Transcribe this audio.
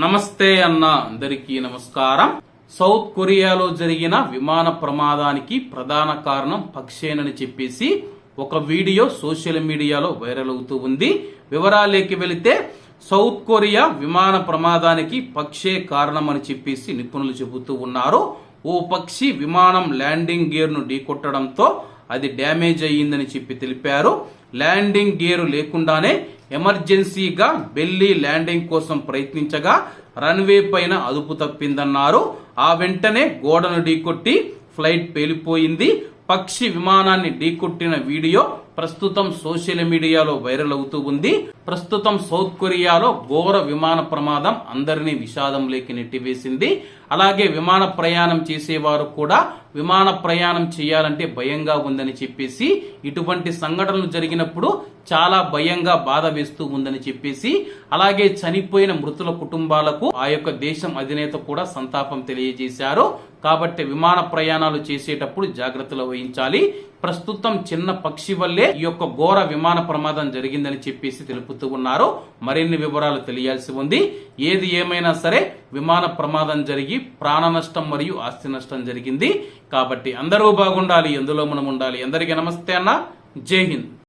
నమస్తే అన్న అందరికీ నమస్కారం. సౌత్ కొరియాలో జరిగిన విమాన ప్రమాదానికి ప్రధాన కారణం పక్షేనని చెప్పేసి ఒక వీడియో సోషల్ మీడియాలో వైరల్ అవుతూ ఉంది. వివరాలేకి వెళితే సౌత్ కొరియా విమాన ప్రమాదానికి పక్షే కారణమని చెప్పేసి నిపుణులు చెబుతూ ఉన్నారు. ఓ పక్షి విమానం ల్యాండింగ్ గేర్ను ఢీకొట్టడంతో అది డ్యామేజ్ అయ్యిందని చెప్పి తెలిపారు. ల్యాండింగ్ గేరు లేకుండానే ఎమర్జెన్సీగా బెల్లి ల్యాండింగ్ కోసం ప్రయత్నించగా రన్వే పైన అదుపు తప్పిందన్నారు. ఆ వెంటనే గోడను ఢీకొట్టి ఫ్లైట్ పేలిపోయింది. పక్షి విమానాన్ని ఢీకొట్టిన వీడియో ప్రస్తుతం సోషల్ మీడియాలో వైరల్ అవుతూ ఉంది. ప్రస్తుతం సౌత్ కొరియాలో ఘోర విమాన ప్రమాదం అందరినీ విషాదంలోకి నెట్టివేసింది. అలాగే విమాన ప్రయాణం చేసేవారు కూడా విమాన ప్రయాణం చేయాలంటే భయంగా ఉందని చెప్పేసి ఇటువంటి సంఘటనలు జరిగినప్పుడు చాలా భయంగా బాధ వేస్తూ ఉందని చెప్పేసి అలాగే చనిపోయిన మృతుల కుటుంబాలకు ఆ యొక్క దేశం అధినేత కూడా సంతాపం తెలియజేశారు. కాబట్టి విమాన ప్రయాణాలు చేసేటప్పుడు జాగ్రత్తలు వహించాలి. ప్రస్తుతం చిన్న పక్షి వల్లే ఈ యొక్క ఘోర విమాన ప్రమాదం జరిగిందని చెప్పేసి తెలుపుతూ ఉన్నారు. మరిన్ని వివరాలు తెలియాల్సి ఉంది. ఏది ఏమైనా సరే విమాన ప్రమాదం జరిగి ప్రాణ నష్టం మరియు ఆస్తి నష్టం జరిగింది. కాబట్టి అందరూ బాగుండాలి. ఎందులో మనం ఉండాలి? అందరికీ నమస్తే అన్న. జై హింద్.